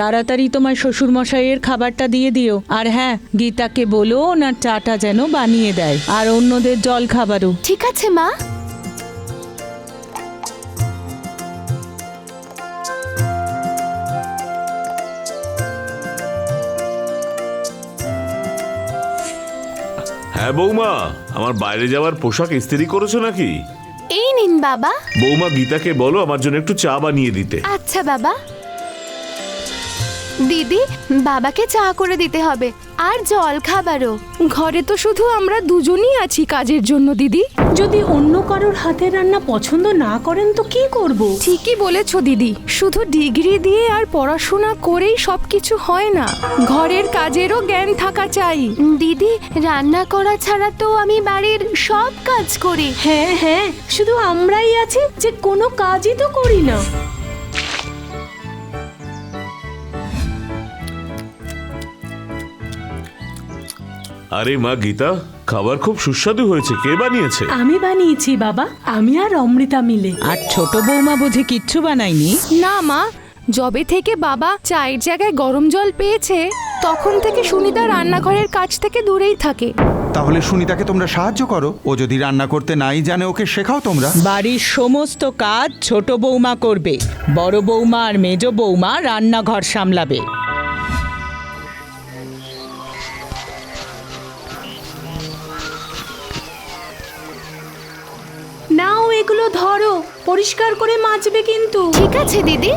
তাড়াতাড়ি তোমার শ্বশুর মশাইয়ের খাবারটা দিয়ে দিও। আর হ্যাঁ গীতাকে বলো ওনার চাটা যেন বানিয়ে দেয়। আর অন্যদের জল খাবারও। ঠিক আছে মা। হ্যাঁ বৌমা আমার বাইরে যাওয়ার পোশাক ইস্ত্রি করেছ নাকি? এই নিন বাবা। বৌমা গীতাকে বলো আমার জন্য একটু চা বানিয়ে দিতে। আচ্ছা বাবা। দিদি বাবাকে চা করে দিতে হবে আর জল খাবারও। ঘরে তো শুধু আমরা দুজনই আছি কাজের জন্য দিদি। যদি অন্য কারোর হাতের রান্না পছন্দ না করেন তো কি করব? ঠিকই বলেছ দিদি। শুধু ডিগ্রি দিয়ে আর পড়াশোনা করেই সবকিছু হয় না। ঘরের কাজেরও জ্ঞান থাকা চাই। দিদি রান্না করা ছাড়া তো আমি বাড়ির সব কাজ করি। হ্যাঁ হ্যাঁ শুধু আমরাই আছি যে কোনো কাজই তো করি না। আরে মা গীতা খাবার খুব সুস্বাদু হয়েছে কে বানিয়েছে? আমি বানিয়েছি বাবা আমি আর অমৃতা মিলে। আর ছোট বৌমা বুঝে কিচ্ছু বানায়নি? না মা যবে থেকে বাবা চায়ের জায়গায় গরম জল পেয়েছে তখন থেকে সুনিতা রান্নাঘরের কাজ থেকে দূরেই থাকে। তাহলে সুনিতাকে তোমরা সাহায্য করো। ও যদি রান্না করতে নাই জানে ওকে শেখাও তোমরা। বাড়ির সমস্ত কাজ ছোট বৌমা করবে। বড় বৌমা আর মেজ বৌমা রান্নাঘর সামলাবে। ধরো পরিষ্কার করে মাজবে কিন্তু। ঠিক আছে দিদি।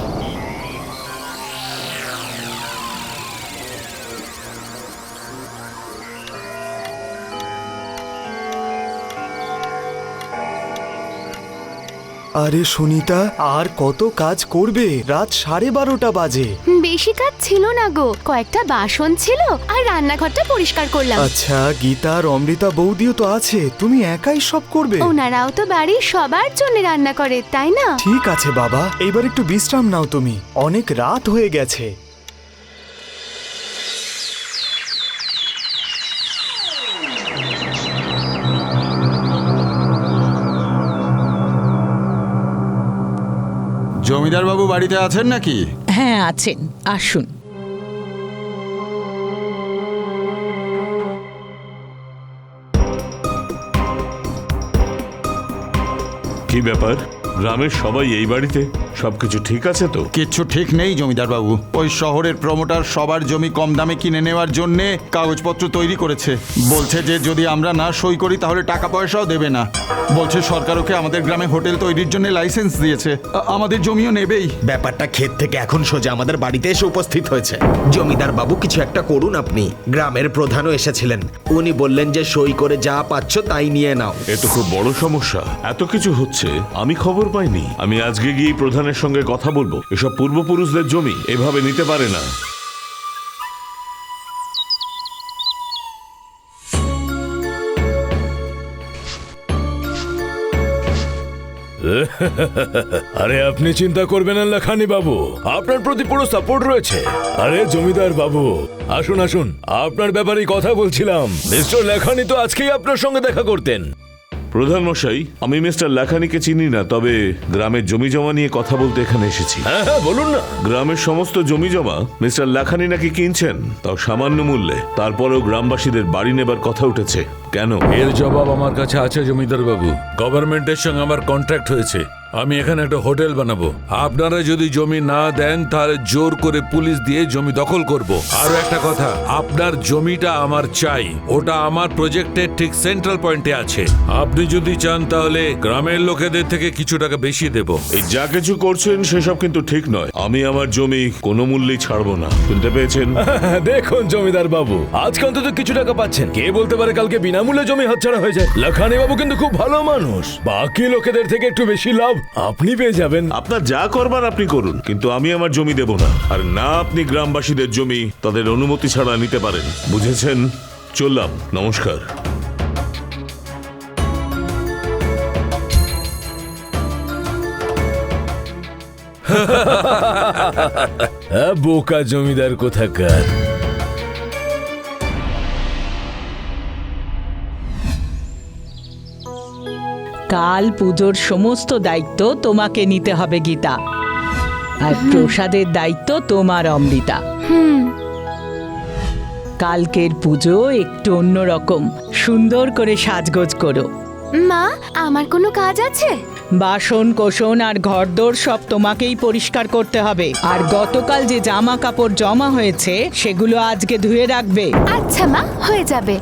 আরে সুনিতা আর কত কাজ করবে? রাত সাড়ে বারোটা বাজে। বেশি কাজ ছিল না গো। কয়েকটা বাসন ছিল আর রান্নাঘরটা পরিষ্কার করলাম। আচ্ছা গীতা আর অমৃতা বৌদিও তো আছে তুমি একাই সব করবে? ওনারাও তো বাড়ির সবার জন্য রান্না করে তাই না? ঠিক আছে বাবা এবার একটু বিশ্রাম নাও তুমি। অনেক রাত হয়ে গেছে। জমিদার বাবু বাড়িতে আছেন নাকি? হ্যাঁ আছেন। আসুন। কি ব্যাপার? গ্রামের সবাই এই বাড়িতে? সবকিছু ঠিক আছে তো? কিচ্ছু ঠিক নেই জমিদার বাবু। ওই শহরের প্রমোটার সবার জমি কম দামে কিনে নেওয়ার জন্য কাগজপত্র তৈরি করেছে। বলছে যে যদি আমরা না সই করি তাহলে টাকা পয়সাও দেবে না। বলছে সরকার ওকে আমাদের গ্রামে হোটেল তৈরির জন্য লাইসেন্স দিয়েছে। আ- আমাদের জমিও নেবেই। ব্যাপারটা ক্ষেত থেকে এখন সোজা আমাদের বাড়িতে এসে উপস্থিত হয়েছে। জমিদার বাবু কিছু একটা করুন আপনি। গ্রামের প্রধানও এসেছিলেন। উনি বললেন যে সই করে যা পাচ্ছ তাই নিয়ে নাও। এ তো খুব বড় সমস্যা। এত কিছু হচ্ছে আমি খবর পাইনি। আমি আজকে গিয়ে প্রধানের সঙ্গে কথা বলব। এসব পূর্বপুরুষদের জমি এভাবে নিতে পারে না। আরে, আপনি চিন্তা করবেন না, লাখানি বাবু। আপনার প্রতি পুরো সাপোর্ট রয়েছে। আরে, জমিদার বাবু, আসুন আসুন। আপনার ব্যাপারে কথা বলছিলাম। মিস্টার লেখানি তো আজকেই আপনার সঙ্গে দেখা করতেন। প্রধান মশাই আমি মিস্টার লাখানিকে চিনি না তবে গ্রামের জমি জমা নিয়ে কথা বলতে এখানে এসেছি। হ্যাঁ হ্যাঁ বলুন না। গ্রামের সমস্ত জমি জমা মিস্টার লাখানি নাকি কিনছেন? তাও সামান্য মূল্যে। তারপরেও গ্রামবাসীদের বাড়ি নেবার কথা উঠেছে। কেন? এর জবাব আমার কাছে আছে জমিদার বাবু গভর্নমেন্টের সঙ্গে আমার কন্ট্রাক্ট হয়েছে। আমি এখানে একটা হোটেল বানাবো। আপনারা যদি জমি না দেন তাহলে জোর করে পুলিশ দিয়ে জমি দখল করব। আরও একটা কথা আপনার জমিটা আমার চাই। ওটা আমার প্রজেক্টের ঠিক সেন্ট্রাল পয়েন্টে আছে। আপনি যদি চান তাহলে গ্রামের লোকেদের থেকে কিছু টাকা বেশি দেব। এই যা কিছু করছেন সেসব কিন্তু ঠিক নয়। আমি আমার জমি কোনো মূল্যেই ছাড়বো না। শুনতে পেয়েছেন? দেখুন জমিদার বাবু আজকে অন্তত কিছু টাকা পাচ্ছেন। কে বলতে পারে কালকে বিনামূল্যে জমি হাতছাড়া হয়ে যায়। লাখানি বাবু কিন্তু খুব ভালো মানুষ। বাকি লোকেদের থেকে একটু বেশি লাভ আপনি পেয়ে যাবেন। আপনার যা করবার আপনি করুন কিন্তু আমি আমার জমি দেব না। আর না আপনি গ্রামবাসীদের জমি তাদের অনুমতি ছাড়া নিতে পারেন। বুঝেছেন? চললাম। নমস্কার। হ্যাঁ বোকা জমিদার কোথাকার? কাল পুজোর সমস্ত দায়িত্ব তোমাকে নিতে হবে গীতা। আর প্রসাদের দায়িত্ব তোমার অমৃতা। কালকের পুজো একটু অন্যরকম সুন্দর করে সাজগোজ করো। মা আমার কোনো কাজ আছে? বাসন কোসন আর ঘরদোর সব তোমাকেই পরিষ্কার করতে হবে। আর গতকাল যে জামা কাপড় জমা হয়েছে সেগুলো আজকে ধুয়ে রাখবে। আচ্ছা মা হয়ে যাবে।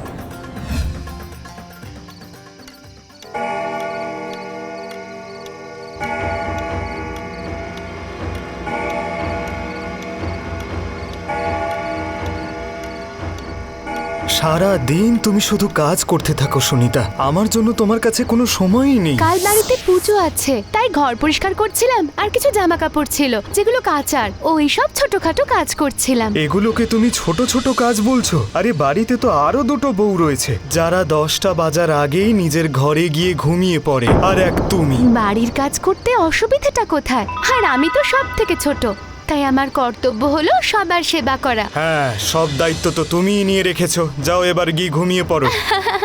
সারা দিন তুমি শুধু কাজ করতে থাকো সুনিতা। আমার জন্য তোমার কাছে কোনো সময়ই নেই। কাল বাড়িতে পুজো আছে। তাই ঘর পরিষ্কার করছিলাম আর কিছু জামা কাপড় ছিল যেগুলো কাচার। ওই সব ছোটখাটো কাজ করছিলাম। এগুলোকে তুমি ছোট ছোট কাজ বলছো? আরে বাড়িতে তো আরও দুটো বউ রয়েছে যারা দশটা বাজার আগেই নিজের ঘরে গিয়ে ঘুমিয়ে পড়ে। আর এক তুমি। বাড়ির কাজ করতে অসুবিধাটা কোথায়? আর আমি তো সব থেকে ছোট। তাই আমার কর্তব্য হলো সবার সেবা করা। হ্যাঁ সব দায়িত্ব তো তুমিই নিয়ে রেখেছো। যাও এবার গিয়ে ঘুমিয়ে পড়ো।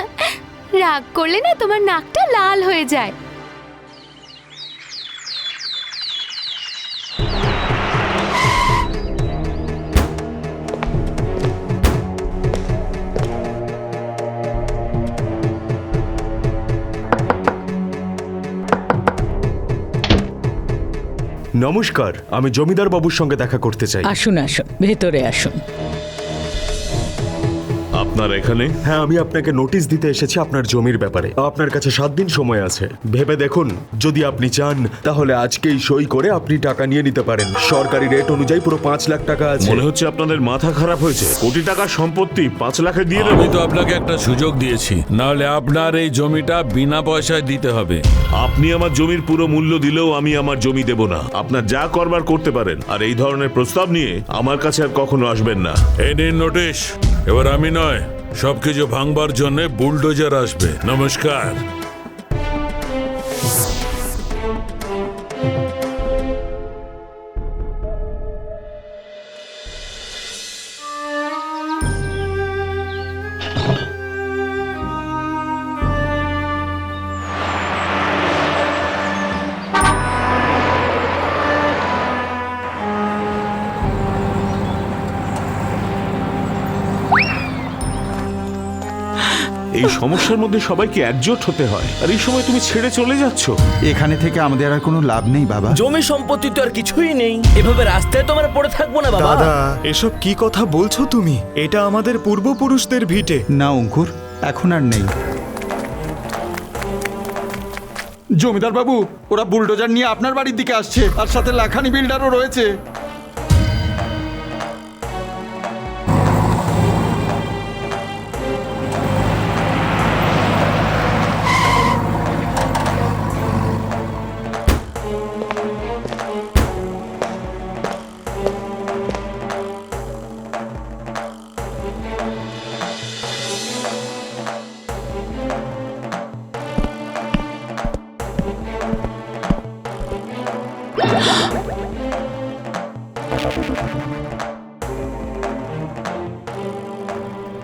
রাগ করলে না তোমার নাকটা লাল হয়ে যায়। নমস্কার আমি জমিদার বাবুর সঙ্গে দেখা করতে চাই। আসুন আসুন ভেতরে আসুন। আপনার এখানে? হ্যাঁ আমি আপনাকে নোটিশ দিতে এসেছি আপনার জমির ব্যাপারে। আপনার কাছে সাত দিন সময় আছে। ভেবে দেখুন যদি আপনি চান তাহলে আজকেই সই করে আপনি টাকা নিয়ে নিতে পারেন। সরকারি রেট অনুযায়ী পুরো পাঁচ লাখ টাকা আছে। মনে হচ্ছে আপনাদের মাথা খারাপ হয়েছে। কোটি টাকার সম্পত্তি পাঁচ লাখে দিয়ে দেবো। আমি তো আপনাকে একটা সুযোগ দিয়েছি। নাহলে আপনার এই জমিটা বিনা পয়সায় দিতে হবে। আপনি আমার জমির পুরো মূল্য দিলেও আমি আমার জমি দেব না। আপনার যা করবার করতে পারেন। আর এই ধরনের প্রস্তাব নিয়ে আমার কাছে আর কখনো আসবেন না। এই নিন নোটিশ এবার আমি নয় সবকিছু ভাঙবার জন্য বুলডোজার আসবে। নমস্কার। এই সমস্যার মধ্যে সবাইকে একজোট হতে হয়। আর এই সময় তুমি ছেড়ে চলে যাচ্ছ। এখানে থেকে আমাদের আর কোনো লাভ নেই বাবা। জমি সম্পত্তি তো আর কিছুই নেই। এভাবে রাস্তায় তো আমরা পড়ে থাকব না বাবা। দাদা এসব কি কথা বলছো তুমি? এটা আমাদের পূর্বপুরুষদের ভিটে। না অঙ্কুর এখন আর নেই। জমিদার বাবু ওরা বুলডোজার নিয়ে আপনার বাড়ির দিকে আসছে। আর সাথে লাখানি বিল্ডারও রয়েছে।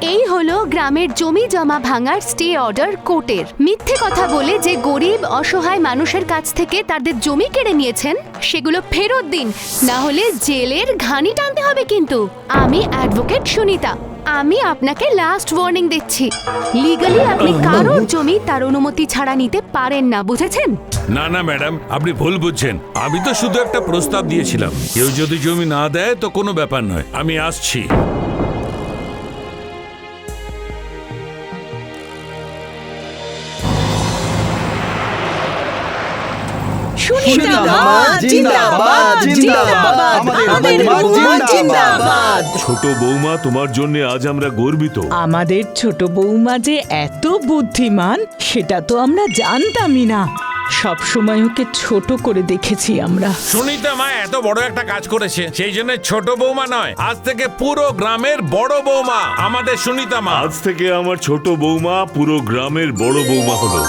এই হলো গ্রামের জমি জমা ভাঙার স্টে অর্ডার কোর্টের। মিথ্যে কথা বলে যে গরিব, অসহায় মানুষের কাছ থেকে তাদের জমি কেড়ে নিয়েছেন, সেগুলো ফেরত দিন। না হলে জেলের ঘানি টানতে হবে কিন্তু। আমি অ্যাডভোকেট সুনিতা। আমি আপনাকে লাস্ট ওয়ার্নিং দিচ্ছি। লিগালি আপনি কারোর জমি তার অনুমতি ছাড়া নিতে পারেন না বুঝেছেন? না না ম্যাডাম আপনি ভুল বুঝছেন। আমি তো শুধু একটা প্রস্তাব দিয়েছিলাম। কেউ যদি জমি না দেয় তো কোনো ব্যাপার নয়। আমি আসছি। ছোট বৌমা তোমার জন্য আজ আমরা গর্বিত। আমাদের ছোট বৌমা যে এত বুদ্ধিমান সেটা তো আমরা জানতামই না। সব সময় ওকে ছোট করে দেখেছি আমরা। সুনিতা মা এত বড় একটা কাজ করেছে সেই জন্য ছোট বৌমা নয় আজ থেকে পুরো গ্রামের বড় বৌমা আমাদের সুনিতা মা। আজ থেকে আমার ছোট বৌমা পুরো গ্রামের বড় বৌমা হলো।